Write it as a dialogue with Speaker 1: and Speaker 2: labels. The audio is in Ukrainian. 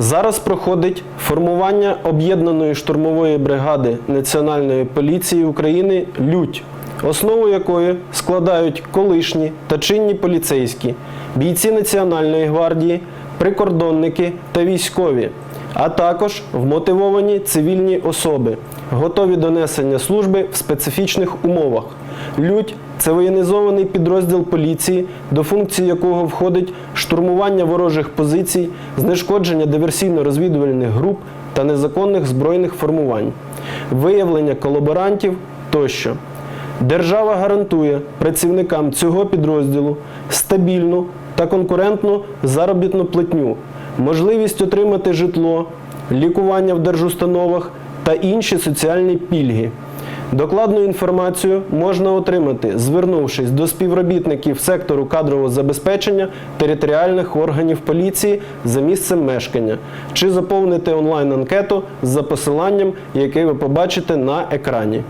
Speaker 1: Зараз проходить формування об'єднаної штурмової бригади Національної поліції України Лють, основу якої складають колишні та чинні поліцейські, бійці Національної гвардії, прикордонники та військові, а також вмотивовані цивільні особи, готові до несення служби в специфічних умовах. Лють це воєнізований підрозділ поліції, до функції якого входить штурмування ворожих позицій, знешкодження диверсійно-розвідувальних груп та незаконних збройних формувань, виявлення колаборантів тощо. Держава гарантує працівникам цього підрозділу стабільну та конкурентну заробітну платню, можливість отримати житло, лікування в держустановах та інші соціальні пільги. Докладну інформацію можна отримати, звернувшись до співробітників сектору кадрового забезпечення територіальних органів поліції за місцем мешкання, чи заповнити онлайн-анкету за посиланням, яке ви побачите на екрані.